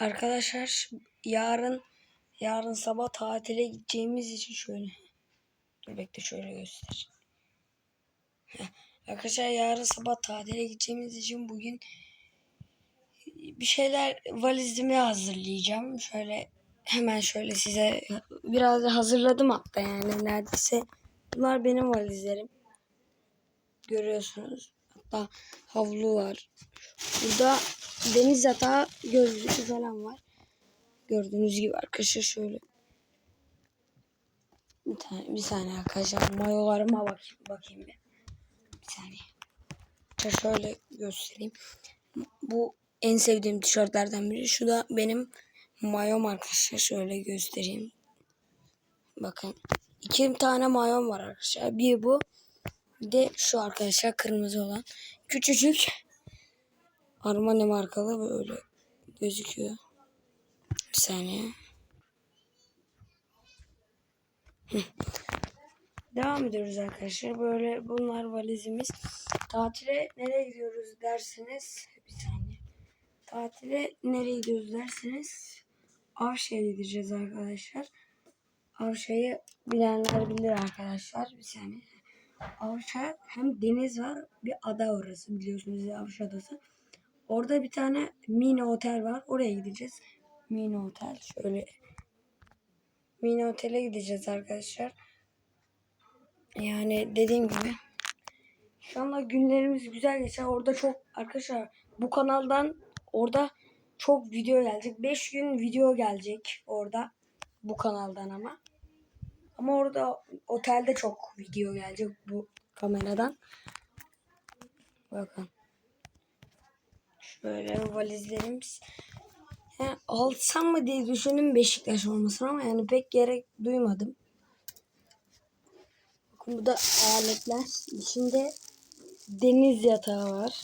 Arkadaşlar yarın yarın sabah tatile gideceğimiz için şöyle. Dur bekle şöyle göster. Arkadaşlar yarın sabah tatile gideceğimiz için bugün bir şeyler valizimi hazırlayacağım. Şöyle hemen şöyle size biraz hazırladım hatta yani neredeyse. Bunlar benim valizlerim. Görüyorsunuz. Hatta havlu var. Burada deniz yatağı gözlüğü falan var. Gördüğünüz gibi arkadaşlar şöyle. Bir tane bir saniye arkadaşlar mayolarıma bakayım bakayım bir. Bir saniye. Arkadaşlar Şöyle göstereyim. Bu en sevdiğim tişörtlerden biri. Şu da benim mayom arkadaşlar. Şöyle göstereyim. Bakın. iki tane mayom var arkadaşlar. Bir bu. Bir de şu arkadaşlar kırmızı olan. Küçücük. Armani markalı böyle gözüküyor. Bir saniye. Devam ediyoruz arkadaşlar. Böyle bunlar valizimiz. Tatile nereye gidiyoruz derseniz bir saniye. Tatile nereye gidiyoruz derseniz Avşa'ya gideceğiz arkadaşlar. Avşa'yı bilenler bilir arkadaşlar. Bir saniye. Avşa hem deniz var bir ada orası biliyorsunuz Avşa adası. Orada bir tane mini otel var. Oraya gideceğiz. Mini otel şöyle. Mini otele gideceğiz arkadaşlar. Yani dediğim gibi şu anda günlerimiz güzel geçer. Orada çok arkadaşlar bu kanaldan orada çok video gelecek. 5 gün video gelecek orada bu kanaldan ama. Ama orada otelde çok video gelecek bu kameradan. Bakın. Şöyle valizlerimiz. Yani alsam mı diye düşündüm Beşiktaş olmasın ama yani pek gerek duymadım. Bakın bu da aletler. İçinde deniz yatağı var.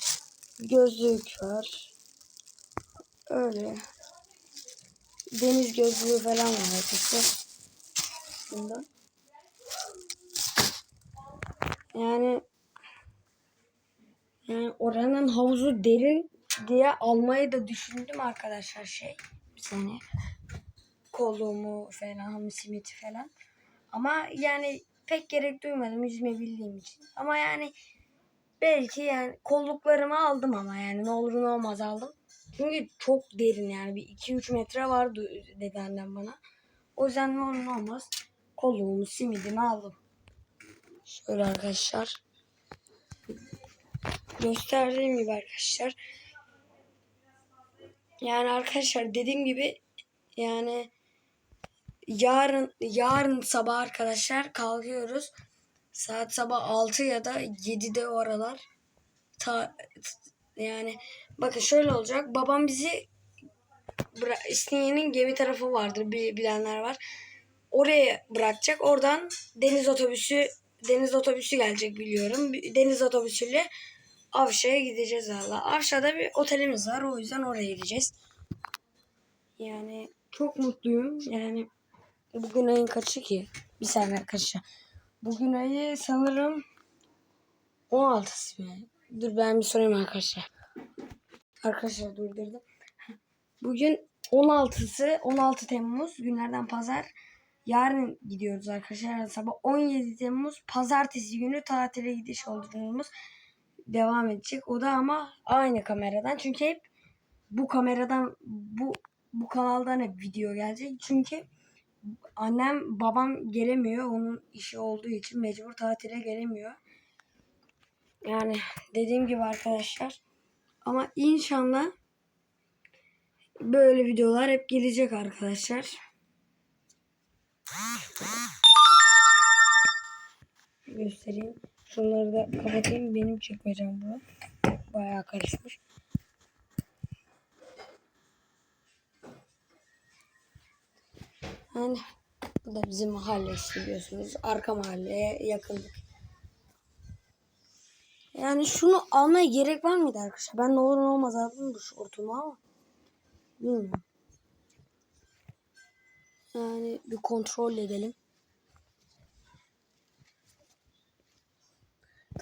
Gözlük var. Öyle. Deniz gözlüğü falan var arkadaşlar. Bunda. Yani yani oranın havuzu derin diye almayı da düşündüm arkadaşlar şey sene kolumu falan simiti falan. Ama yani pek gerek duymadım yüzme bildiğim için. Ama yani belki yani kolluklarımı aldım ama yani ne olur ne olmaz aldım. Çünkü çok derin yani bir 2-3 metre vardı dedi bana. O yüzden ne olur ne olmaz kolluğumu simidimi aldım. Şöyle arkadaşlar gösterdiğim gibi arkadaşlar yani arkadaşlar dediğim gibi yani yarın yarın sabah arkadaşlar kalkıyoruz. Saat sabah 6 ya da 7'de o aralar. Ta, yani bakın şöyle olacak. Babam bizi İstinye'nin gemi tarafı vardır bi- bilenler var. Oraya bırakacak. Oradan deniz otobüsü deniz otobüsü gelecek biliyorum. Deniz otobüsüyle Avşa'ya gideceğiz valla. Avşa'da bir otelimiz var. O yüzden oraya gideceğiz. Yani çok mutluyum. Yani bugün ayın kaçı ki? Bir saniye kaçı? Bugün ayı sanırım 16'sı mı? Dur ben bir sorayım arkadaşlar. Arkadaşlar durdurdum. Bugün 16'sı 16 Temmuz günlerden pazar. Yarın gidiyoruz arkadaşlar. Sabah 17 Temmuz pazartesi günü tatile gidiş yolculuğumuz devam edecek. O da ama aynı kameradan. Çünkü hep bu kameradan bu bu kanaldan hep video gelecek. Çünkü annem babam gelemiyor. Onun işi olduğu için mecbur tatile gelemiyor. Yani dediğim gibi arkadaşlar. Ama inşallah böyle videolar hep gelecek arkadaşlar. Göstereyim. Şunları da kapatayım. Benim çekmeyeceğim bu. Bayağı karışmış. Yani bu da bizim mahalle işte biliyorsunuz. Arka mahalleye yakındık. Yani şunu almaya gerek var mıydı arkadaşlar? Ben ne olur ne olmaz aldım bu şortumu ama. Bilmiyorum. Yani bir kontrol edelim.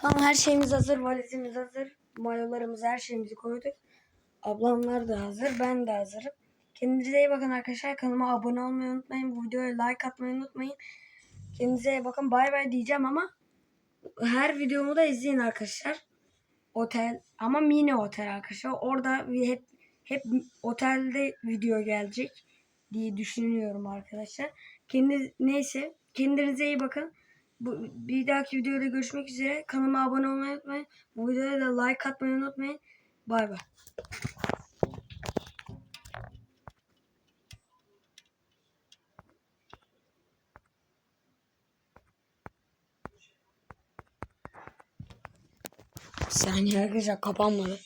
Tamam her şeyimiz hazır. Valizimiz hazır. Mayolarımız her şeyimizi koyduk. Ablamlar da hazır. Ben de hazırım. Kendinize iyi bakın arkadaşlar. Kanalıma abone olmayı unutmayın. Bu videoya like atmayı unutmayın. Kendinize iyi bakın. Bay bay diyeceğim ama her videomu da izleyin arkadaşlar. Otel ama mini otel arkadaşlar. Orada hep hep otelde video gelecek diye düşünüyorum arkadaşlar. Kendiniz neyse kendinize iyi bakın. Bu, bir dahaki videoda görüşmek üzere. Kanalıma abone olmayı unutmayın. Bu videoya da like atmayı unutmayın. Bay bay. Bir saniye arkadaşlar kapanmadı.